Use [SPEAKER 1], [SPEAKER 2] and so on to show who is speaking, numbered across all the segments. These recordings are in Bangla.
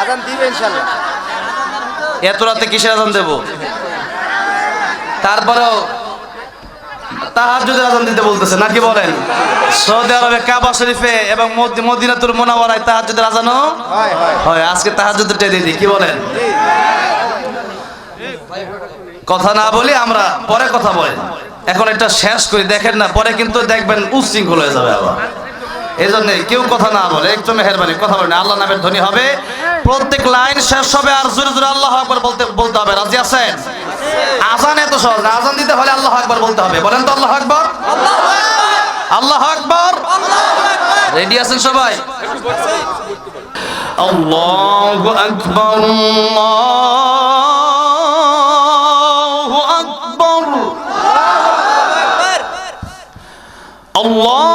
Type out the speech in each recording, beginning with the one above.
[SPEAKER 1] আজান দিবে ইনশাল্লাহ।
[SPEAKER 2] এত রাতে কিসের আজান দেব? তারপরেও যদি আজান দিতে বলতেছে নাকি বলেন? সৌদি আরবে কাবা শরীফে এবং মদিনাতুল মোনাওয়ারায় যদি আজানও
[SPEAKER 1] হয়
[SPEAKER 2] আজকে যদি টেনে দিই কি বলেন? কথা না বলি আমরা পরে কথা বলেন। এখন এটা শেষ করি দেখেন না পরে কিন্তু দেখবেন উচ্ছৃঙ্খল হয়ে যাবে আবার। এজন্য কেউ কথা না বলে, একটু মেহরবানি, কথা বলে আল্লাহ নামের ধনী হবে। প্রত্যেক লাইন শেষ হবে আর জোরে জোরে আল্লাহ আকবর বলতে বলতে হবে। রাজি আছেন? আজান এত সহজ না, আজান দিতে হলে আল্লাহ আকবর বলতে হবে। বলেন তো আল্লাহ আকবর। আল্লাহ আকবর। রেডি আছেন সবাই? আল্লাহু আকবর আল্লাহু আকবর। আল্লাহ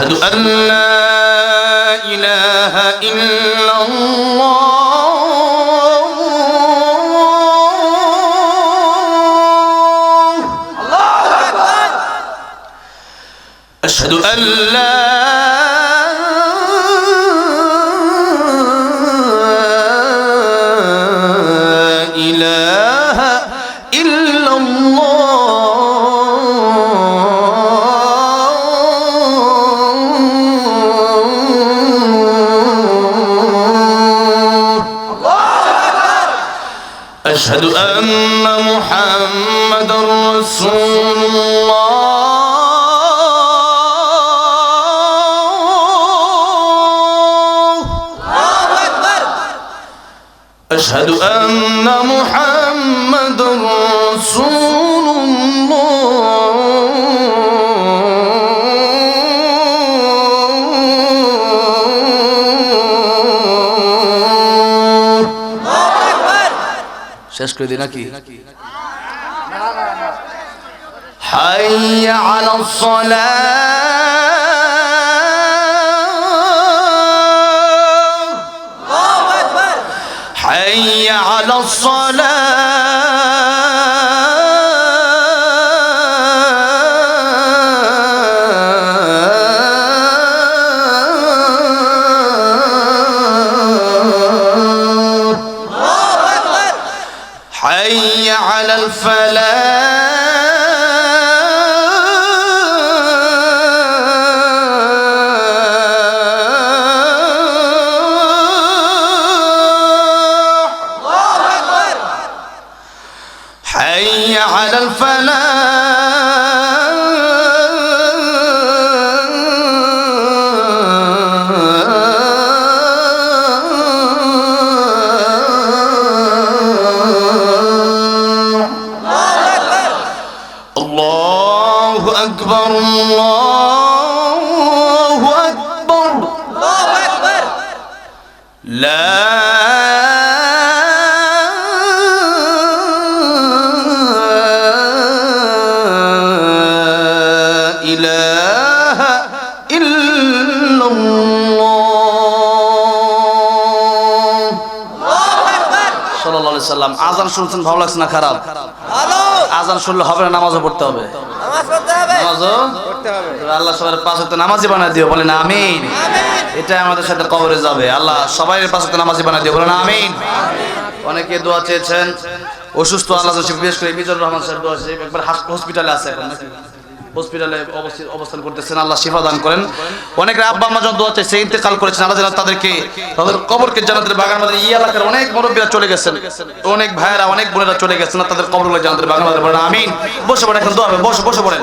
[SPEAKER 2] أشهد أن لا إله إلا الله. أشهد أن لا أشهد أن محمد رسول الله. أشهد أن محمد শেষ করে দিই নাকি حي على الصلاة حي على الصلاة فلا শুনছেন ভালো লাগছে না খারাপ? আজান শুনলে হবে না নামাজও পড়তে হবে। নামাজও আল্লাহ সবার পাঁচ হতে নামাজি বানায় দিও বলেন আমিন। এটা আমাদের সাথে কবরে যাবে। আল্লাহ সবাই পাঁচ হতে নামাজি বানায় দিও বলেন আমিন। অনেকে দোয়া চেয়েছেন অসুস্থ আল্লাহ বিশেষ করে মিজুর রহমান সাহেব দোয়া চেয়ে একবার হসপিটালে আছে এখন নাকি? হসপিটালে অবস্থান করতেছেন, আল্লাহ শিফা দান করেন। অনেক আব্বা আম্মা যখন দোয়া চাইছে ইন্তেকাল করেছেন, আল্লাহ যেন তাদেরকে তাদের কবরকে জানাতের বাগান মধ্যে এই এলাকার অনেক মুরব্বীরা চলে গেছেন। অনেক ভাইয়েরা, অনেক বোনেরা চলে গেছেন তাদের কবরগুলো জানাতের বাগান বলেন আমিন। বসে পড়েন, এখন দোয়া বসে বসে পড়েন।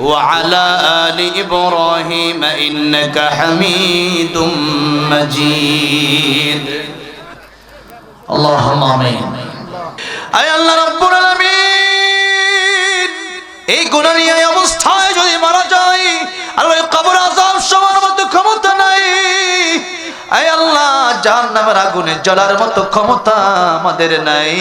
[SPEAKER 2] وعلى آل إبراهيم إنك حميد مجيد اللهم آمين أي الله رب العالمين এই গুণা নিয়ে এই অবস্থায় যদি মারা যায় আল্লাহ কবর আজাব সবার মতো ক্ষমতা নাই আয় আল্লাহ জাহান্নামের আগুনে জ্বলার মতো ক্ষমতা আমাদের নাই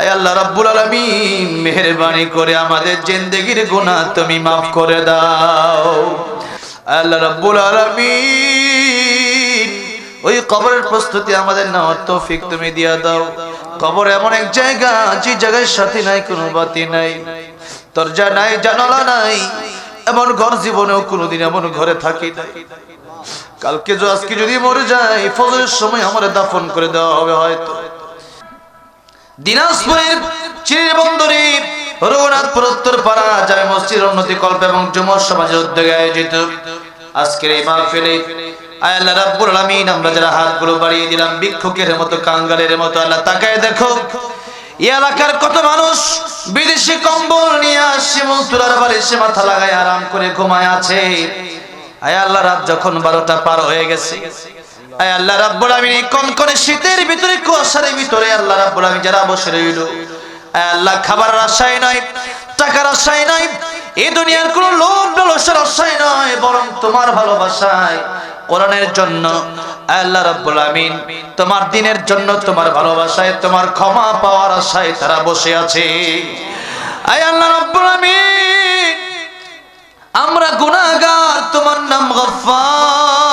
[SPEAKER 2] আয় আল্লাহ রাব্বুল আলামিন, মেহেরবানি করে আমাদের জিন্দেগির গুনাহ তুমি মাফ করে দাও। আল্লাহ রাব্বুল আলামিন, ওই কবরের প্রস্তুতি আমাদের নেওয়ার তৌফিক তুমি দিয়া দাও। কবর এমন এক জায়গা, যে জায়গায় সাথী নাই, কোনো বাতি নাই, দরজা নাই, জানালা নাই, এমন ঘর জীবনেও কোনোদিন এমন ঘরে থাকি নাই। কালকে আজকে যদি মরে যায়, ফজরের সময় আমার দাফন করে দেওয়া হবে হয়তো। দিনাজপুরের চিরির বন্দরে রঘুনাথপুর পাড়া যায় মসজিদ উন্নতি কল্প এবং যুব সমাজের উদ্যোগে আয়োজিত আজকের এই মাহফিলে মতো মতো, আল্লাহ দেখো। এলাকার কত মানুষ বিদেশি নিয়ে আরাম করে আল্লাহ, রাত যখন বারোটা পার হয়ে গেছে আল্লাহ রাব্বুল কনকনে শীতের ভিতরে, কুয়াশার ভিতরে আল্লাহ রাব্বুল আলামিন যারা বসে রইল। আল্লাহ, খাবার নয় টাকার নয় এই দুনিয়ার লোভ নয় বরং তোমার ভালোবাসায়, কোরআনের জন্য। আল্লাহ রাব্বুল আমিন তোমার দিনের জন্য তোমার ভালোবাসায়, তোমার ক্ষমা পাওয়ার আশায় তারা বসে আছে। আয় আল্লাহ রাব্বুল আমিন আমরা গুনাহগার, তোমার নাম গফফার।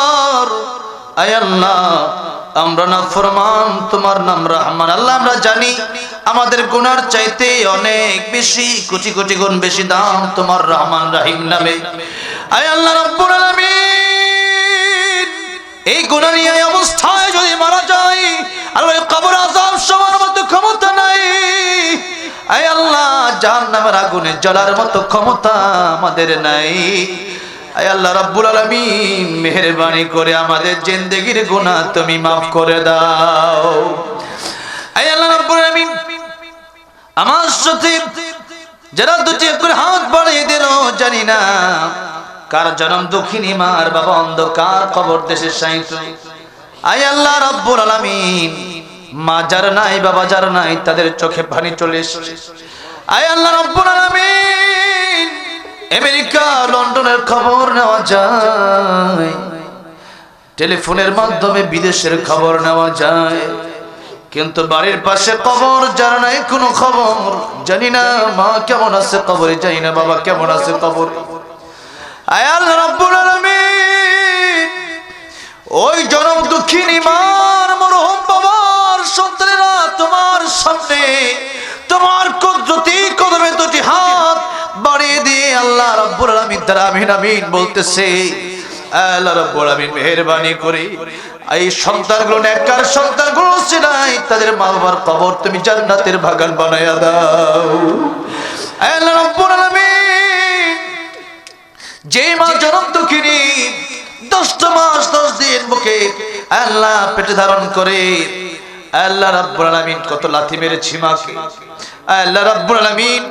[SPEAKER 2] আল্লাহ আমরা না ফরমান, তোমার নাম রহমান। আল্লাহ, আমরা জানি আমাদের গুনার চাইতে অনেক বেশি, কোটি কোটি গুণ বেশি দাম তোমার রহমান রাহিম নামে। আয় আল্লাহ রাব্বুল আলামিন, এই নিয়ে এই অবস্থায় যদি মারা যায় আল্লাহ কবর আযাব সবার মতো ক্ষমতা নাই। আয় আল্লাহ, জাহান্নামের আগুনে জ্বলার মতো ক্ষমতা আমাদের নাই। আয় আল্লাহ রাব্বুল আলামিন, মেহেরবানি করে আমাদের জিন্দেগির গুনাহ তুমি মাফ করে দাও। আয় আল্লাহ রাব্বুল আলামিন, আমার সাথে যারা দুটি করে হাত বাড়িয়ে দিল, জানি না কার জনম দক্ষিণী মার বাবা অন্ধকার, কবর দেশে সাইত। আয় আল্লাহ রাব্বুল আলামিন, মা যার নাই, বাবা যার নাই, তাদের চোখে পানি চলে এসেছে। আয় আল্লাহ রাব্বুল আলামিন। আমেরিকা, লন্ডনের খবর নেওয়া যায়। টেলিফোনের মাধ্যমে বিদেশের খবর নেওয়া যায়। কিন্তু বাড়ির পাশে কবর জানা নাই কোনো খবর। জানি না মা কেমন আছে কবরে, জানি না বাবা কেমন আছে কবর। আয় আল্লাহ রাব্বুল আলামিন। ওই জনম দুঃখিনী মার মরহম বাবার সন্তানেরা তোমার সামনে, তোমার কুদরতি কদমে দুটি হাত বাড়িয়ে দিয়ে আল্লাহ রাব্বুল আলামিন তারা আমিন আমিন বলতেছে। আল্লাহ রাব্বুল আলামিন মেহেরবানি করে। এই সন্তানগুলো নেককার সন্তানগুলো চিনাই তাদের মা বাবার কবর তুমি জান্নাতের বাগান বানায়া দাও। আল্লাহ রাব্বুল আলামিন যে মা জনম দুঃখিনী দশটা মাস, দশ দিন বুকে আল্লাহ পেটে ধারণ করে। আল্লাহ রাব্বুল আলামিন কত লাথি মেরেছি মাকে। আল্লাহ রাব্বুল আলামিন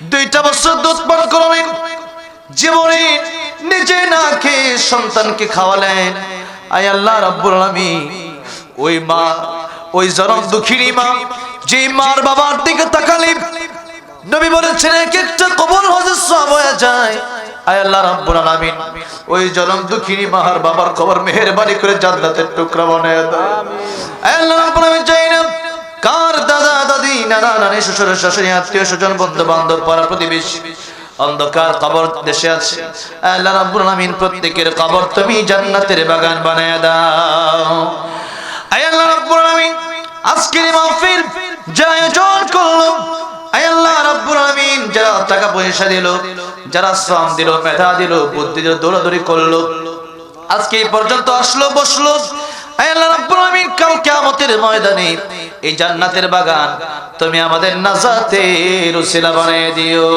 [SPEAKER 2] দুইটা বছর দুধ পান করালেন। জীবনে নিজে না খেয়ে সন্তানকে খাওয়ালেন। আয় আল্লাহ রাব্বুল আলামিন, ওই মা, ওই জনম দুঃখিনী মা যে মার বাবার দিকে তাকালেন নবী বলেছেন এক একটা কবর হজে সব হয়ে যায়। আয় আল্লাহ রাব্বুল আলামিন, ওই জনম দুঃখিনী মাহার বাবার কবর মেহেরবানি করে জান্নাতের টুকরা বানায় দাও। আয় আল্লাহ রাব্বুল আলামিন চাই নানা নানি, শ্বশুর, শাশুড়ি, আত্মীয় স্বজন বন্ধু বান্ধব পাড়া প্রতিবেশী। অন্ধকার কবর দেশে আছে। আল্লাহ রাব্বুল প্রত্যেকের কবর তুমি জান্নাতের বাগান বানায় দাও। আল্লাহ রাব্বুল আজকের মাহফিল আয়োজন করল আল্লাহ রাব্বুল যারা টাকা পয়সা দিল, যারা শ্রম দিল, মেধা দিল, বুদ্ধি দিল, দৌড়াদৌড়ি করল, আজকে এই পর্যন্ত আসলো, বসল। আল্লাহ রাব্বুল আলামিন, কাল কিয়ামতের ময়দানে এই জান্নাতের বাগান তুমি আমাদের নাজাতের উসিলা বানিয়ে দিও।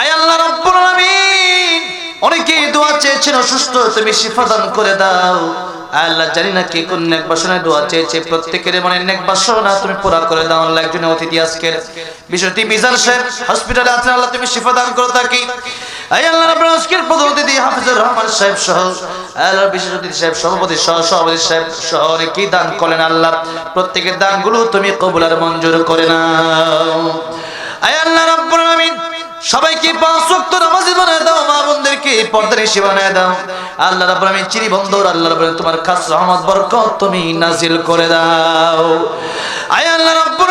[SPEAKER 2] আয় আল্লাহ রাব্বুল আলামিন অনেকে দোয়া চেয়েছেন অসুস্থ তুমি শিফা দান করে দাও। আল্লাহ, জানি না কে কোন নেক বাসনায় দোয়া চেয়েছে, প্রত্যেকের মনে নেক বাসনা তুমি পুরা করে দাও। আল্লাহ অতিথি আজকের। বিষয়টি মিজান সাহেব হসপিটালে আছেন, আল্লাহ তুমি শিফা দান করে থাকি। আয় আল্লাহ প্রধান দান করেন আল্লাহ? প্রত্যেকের তুমি কবুল মঞ্জুর করে সবাইকে পাঁচ বানায় মা বানায় আল্লাহ আল্লাহ তোমার খাস রহমত, বরকত তুমি নাজিল করে দাও। আয় আল্লাহ রাব্বুল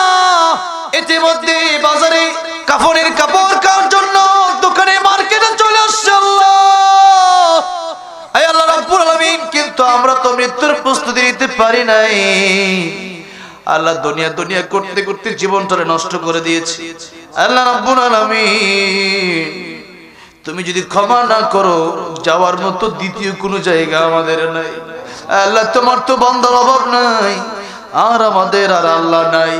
[SPEAKER 2] পারি নাই। আল্লাহ দুনিয়া দুনিয়া করতে করতে জীবনটারে নষ্ট করে দিয়েছি। আল্লাহ রাব্বুল আলামিন, তুমি যদি ক্ষমা না করো, যাওয়ার মতো দ্বিতীয় কোনো জায়গা আমাদের নাই। আল্লাহ, তোমার তো বন্ধার অভাব নাই, আর আমাদের আর আল্লাহ নাই।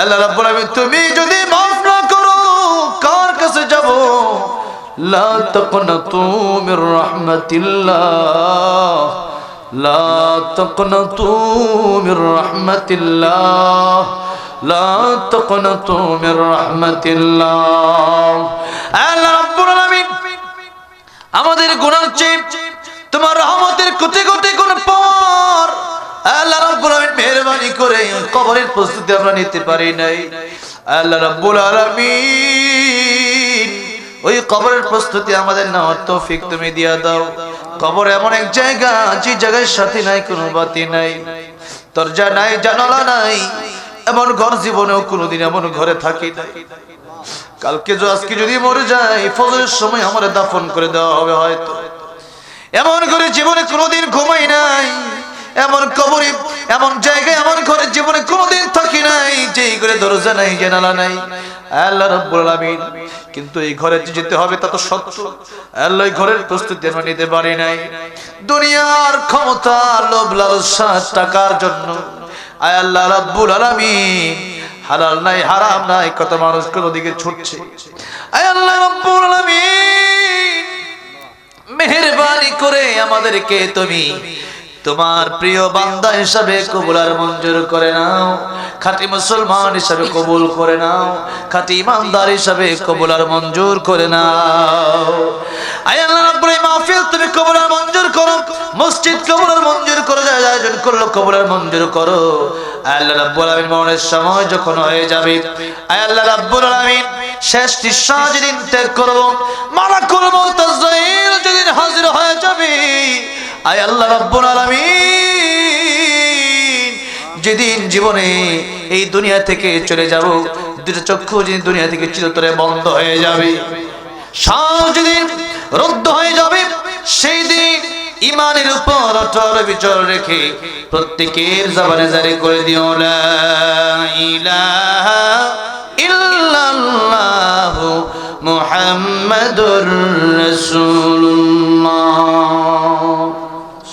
[SPEAKER 2] আল্লাহ রাব্বুল আলামিন, তুমি যদি মাফ না করো, কার কাছে যাব? লা তাকনাতু মির রাহমাতিল্লাহ। লা তাকনাতু মির রাহমাতিল্লাহ, লা তাকনাতু মির রাহমাতিল্লাহ। আল্লাহ রাব্বুল আলামিন আমাদের গুনাহ চেয়ে তোমার রহমতের কোটি কোটি গুণ পর আল্লাহ রাব্বুল আলামিন মেহেরবানি করে কবরের প্রস্তুতি আমরা নিতে পারি নাই। আল্লাহ রাব্বুল আলামিন ওই কবরের প্রস্তুতি আমাদের নেওয়ার তৌফিক তুমি দিয়া দাও। কবর এমন এক জায়গা, যে জায়গায় সাথে নাই, কোনো বাতি নাই। দরজা নাই, জানালা নাই, এমন ঘর জীবনেও কোনোদিন এমন ঘরে থাকি কালকে আজকে যদি মরে যায় ফজরের সময় আমার দাফন করে দেওয়া হবে হয়তো। এমন করে জীবনে কোনোদিন ঘুমাই নাই। এমন কবরে, এমন জায়গায়, এমন ঘরে জীবনে কোনোদিন থাকি নাই যে ঘরে দরজা নাই, জানালা নাই। আল্লাহ রাব্বুল আলামিন, কিন্তু এই ঘরে যেতে হবে তা তো সত্য। আল্লাহ ঘরের প্রস্তুতি আমরা নিতে পারি নাই। দুনিয়ার ক্ষমতা, লোভ, লালসা, টাকার জন্য। আয় আল্লাহ রাব্বুল আলামিন, হালাল নাই, হারাম নাই, কত মানুষ কোন দিকে ছুটছে। আয় আল্লাহ রাব্বুল আলামিন, মেহেরবানি করে আমাদেরকে তুমি তোমার প্রিয় বান্দা হিসাবে কবুল আর মঞ্জুর করে নাও। খাঁটি মুসলমান হিসাবে কবুল করে নাও। খাঁটি ইমানদার হিসাবে কবুল আর মঞ্জুর করে নাও। তুমি মঞ্জুর করো। মসজিদ মঞ্জুর করো। করল মঞ্জুর করো। সময় যখন হয়ে যাবে মালাকুল মউত যেদিন হাজির হয়ে যাবে আয় আল্লাহ রাব্বুল আলামিন। যেদিন জীবনে এই দুনিয়া থেকে চলে যাব দুটো চক্ষু যেদিন দুনিয়া থেকে চিরতরে বন্ধ হয়ে যাবে। শ্বাস যেদিন রুদ্ধ হয়ে যাবে সেই দিন ইমানের উপর অটল বিচল রেখে প্রত্যেকের জবানে জারি করে দিও, লা ইলাহা ইল্লাল্লাহু মুহাম্মাদুর রাসূলুল্লাহ।